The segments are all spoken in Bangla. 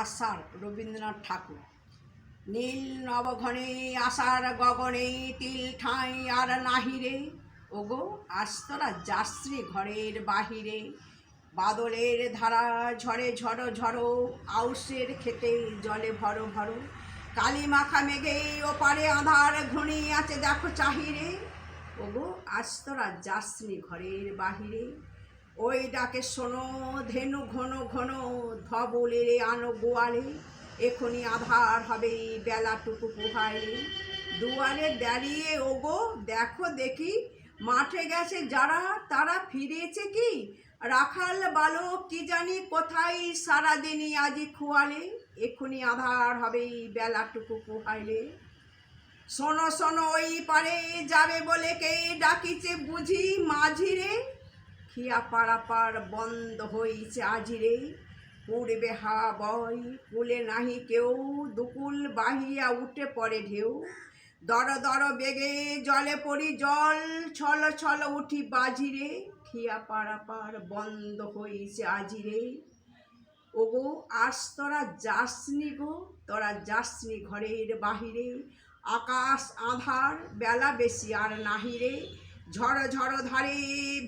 আষাঢ় রবীন্দ্রনাথ ঠাকুর। নীল নবঘনে আষাঢ় গগনে তিল ঠাঁই আর নাহিরে ওগো আস্তরা যাশ্রী ঘরের বাহিরে। বাদলের ধারা ঝড়ে ঝড়ো ঝড়ো আউসের খেতে জলে ভরো ভরো। কালী মাখা মেঘে ওপারে আধার ঘুনি আছে, দেখো চাহিরে। ওগো আস্তরা যাশ্রী ঘরের বাহিরে। ওই ডাকে শোনো, ধেনু ঘন ঘন, ধবলের আনো গোয়ালে। এখনই আধার হবে বেলাটুকু পোহাইলে। দুয়ারে দাঁড়িয়ে, ওগো, দেখো দেখি, মাঠে গেছে যারা, তারা ফিরেছে কি? রাখাল বালক কি জানি কোথায় সারাদিনই আজি খোয়ালে। এখনই আধার হবে বেলাটুকু পোহাইলে। শোনো শোনো, ওই পারে যাবে বলে কে ডাকিছে বুঝি মাঝিরে? খিয়া পারাপার বন্ধ হইছে আজিরে পূর্বে হাওয়া বয় কুলে নাহি কেউ, দুকুল বাহিয়া উঠে পড়ে ঢেউ। দর দর বেগে জলে পড়ি জল, ছল ছল উঠি বাজিরে। খিয়া পারাপার বন্ধ হইছে আজিরে ওগো, আজ তোরা যাসনি গো, তোরা যাসনি ঘরের বাহিরে। আকাশ আধার, বেলা বেশি আর নাহিরে ঝড় ঝড় ধরে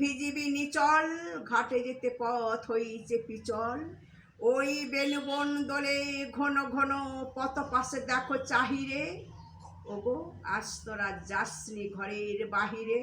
ভিজিবি নিচল, ঘাটে যেতে পথ হইছে পিচল। ওই বেলুবন দোলে ঘন ঘন পথ পাশে দেখো চাহিরে। ওগো আজ তোরা যাসনি ঘরের বাহিরে।